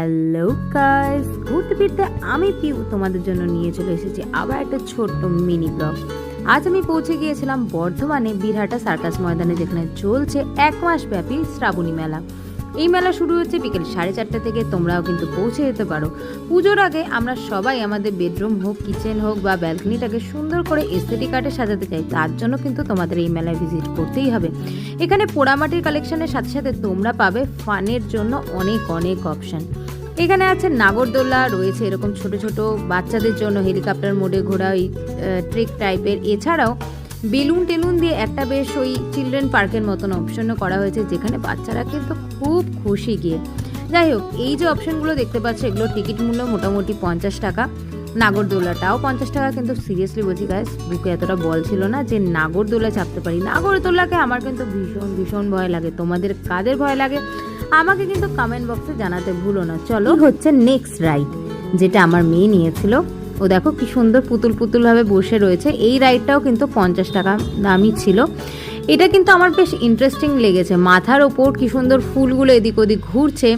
Hello guys ঘুরতে ফিরতে আমি পিউ তোমাদের জন্য নিয়ে চলে এসেছি আবার একটা ছোট্ট মিনি ব্লগ আজ আমি পৌঁছে গিয়েছিলাম বর্ধমানে বীরহাটা সার্কাস ময়দানে যেখানে চলছে এক মাস ব্যাপী শ্রাবণী মেলা। এই মেলা শুরু হচ্ছে বিকেল সাড়ে চারটে থেকে, তোমরাও কিন্তু পৌঁছে যেতে পারো। পুজোর আগে আমরা সবাই আমাদের বেডরুম হোক কিচেন হোক বা ব্যালকনিটাকে সুন্দর করে এস্থেটিক আর্টে সাজাতে চাই, তার জন্য কিন্তু তোমাদের এই মেলায় ভিজিট করতেই হবে। এখানে পোড়ামাটির কালেকশনের সাথে সাথে তোমরা পাবে ফানের জন্য অনেক অনেক অপশন এখানে আছে নাগরদোল্লা রয়েছে এরকম ছোট ছোট বাচ্চাদের জন্য হেলিকপ্টার মোডে ঘোরা ওই ট্রেক টাইপের এছাড়াও বেলুন টেলুন দিয়ে একটা বেশ ওই চিলড্রেন পার্কের মতন অপশনও করা হয়েছে, যেখানে বাচ্চারা কিন্তু খুব খুশি গিয়ে। যাই হোক, এই যে অপশনগুলো দেখতে পাচ্ছ, এগুলো টিকিট মূল্য মোটামুটি পঞ্চাশ টাকা। নাগরদোলাটাও পঞ্চাশ টাকা, কিন্তু সিরিয়াসলি বলছি গাইস বুকে এতটা বল ছিল না যে নাগরদোলা চাপতে পারি। নাগরদোলাকে আমার কিন্তু ভীষণ ভীষণ ভয় লাগে। তোমাদের কাদের ভয় লাগে? আমাকে কিন্তু কমেন্ট বক্সে জানাতে ভুলো না। চলো হচ্ছে নেক্সট রাইড যেটা আমার মেয়ে নিয়েছিল। ও দেখো কি সুন্দর পুতুল পুতুল ভাবে বসে রয়েছে। এই রাইডটাও কিন্তু পঞ্চাশ টাকা দামই ছিল। এটা কিন্তু আমার বেশ ইন্টারেস্টিং লেগেছে। মাথার ওপর কি সুন্দর ফুলগুলো এদিক ওদিক ঘুরছে।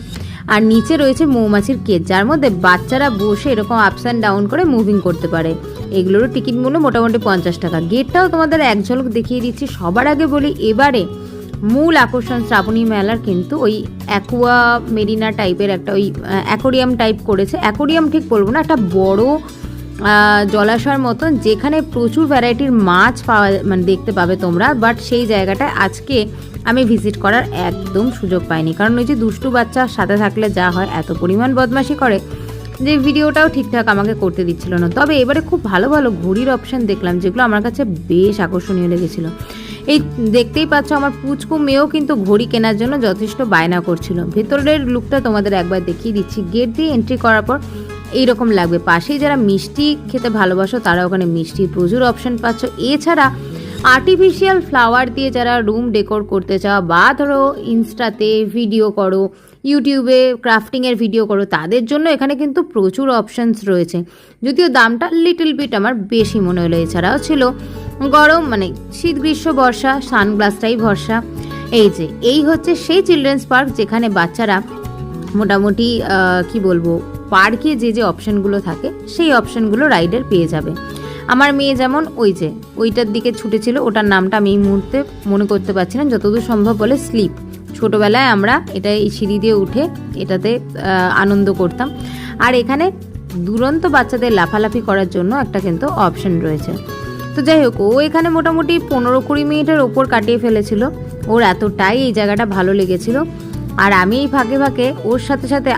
আর নিচে রয়েছে মৌমাছির কেজ, যার মধ্যে বাচ্চারা বসে এরকম আপস অ্যান্ড ডাউন করে মুভিং করতে পারে। এগুলোরও টিকিট মূল্য মোটামুটি পঞ্চাশ টাকা। গেটটাও তোমাদের এক ঝলক দেখিয়ে দিচ্ছি। সবার আগে বলি, এবারে মূল আকর্ষণ শ্রাবণী মেলার কিন্তু ওই অ্যাকুয়া মেরিনা টাইপের একটা ওই অ্যাকোরিয়াম টাইপ করেছে। অ্যাকোরিয়াম ঠিক বলব না, একটা বড় জলাশয়ের মতন যেখানে প্রচুর ভ্যারাইটির মাছ পাওয়া মানে দেখতে পাবে তোমরা বাট সেই জায়গাটায় আজকে আমি ভিজিট করার একদম সুযোগ পাইনি। কারণ ওই যে দুষ্টু বাচ্চা সাথে থাকলে যা হয়, এত পরিমাণ বদমাশি করে। যে ভিডিওটাও ঠিকঠাক আমাকে করতে দিচ্ছিল না। তবে এবারে খুব ভালো ভালো ঘড়ির অপশন দেখলাম, যেগুলো আমার কাছে বেশ আকর্ষণীয় লেগেছিল। এই দেখতেই পাচ্ছ আমার পুচকু মেয়েও কিন্তু ঘড়ি কেনার জন্য যথেষ্ট বায়না করছিল। ভেতরের লুকটা তোমাদের একবার দেখিয়ে দিচ্ছি। গেট দিয়ে এন্ট্রি করার পর এইরকম লাগবে। পাশেই যারা মিষ্টি খেতে ভালোবাসো, তারা ওখানে মিষ্টির প্রচুর অপশন পাচ্ছ। এছাড়া আর্টিফিশিয়াল ফ্লাওয়ার দিয়ে যারা রুম ডেকোর করতে চাও, বা ধরো ইনস্টাতে ভিডিও করো ইউটিউবে ক্রাফটিংয়ের ভিডিও করো, তাদের জন্য এখানে কিন্তু প্রচুর অপশনস রয়েছে। যদিও দামটা লিটল বিট আমার বেশি মনে হলো। এছাড়াও ছিল গরম মানে শীত, গ্রীষ্ম, বর্ষা, সানগ্লাসটাই ভরসা। এই যে, এই হচ্ছে সেই চিলড্রেন্স পার্ক যেখানে বাচ্চারা মোটামুটি কি বলব পার্কে যে যে অপশানগুলো থাকে, সেই অপশানগুলো রাইডের পেয়ে যাবে। আমার মেয়ে যেমন ওই যে, ওইটার দিকে ছুটেছিল, ওটার নামটা আমি এই মুহূর্তে মনে করতে পারছি না, যতদূর সম্ভব বলে স্লিপ ছোটোবেলায় আমরা এটা এই সিঁড়ি দিয়ে উঠে এটাতে আনন্দ করতাম। আর এখানে দুরন্ত বাচ্চাদের লাফালাফি করার জন্য একটা কিন্তু অপশন রয়েছে। তো যাই হোক, ও এখানে মোটামুটি পনেরো কুড়ি মিনিটের ওপর কাটিয়ে ফেলেছিল। ওর এতটাই এই জায়গাটা ভালো লেগেছিল। আর আমি এই ফাঁকে ফাঁকে ওর সাথে সাথে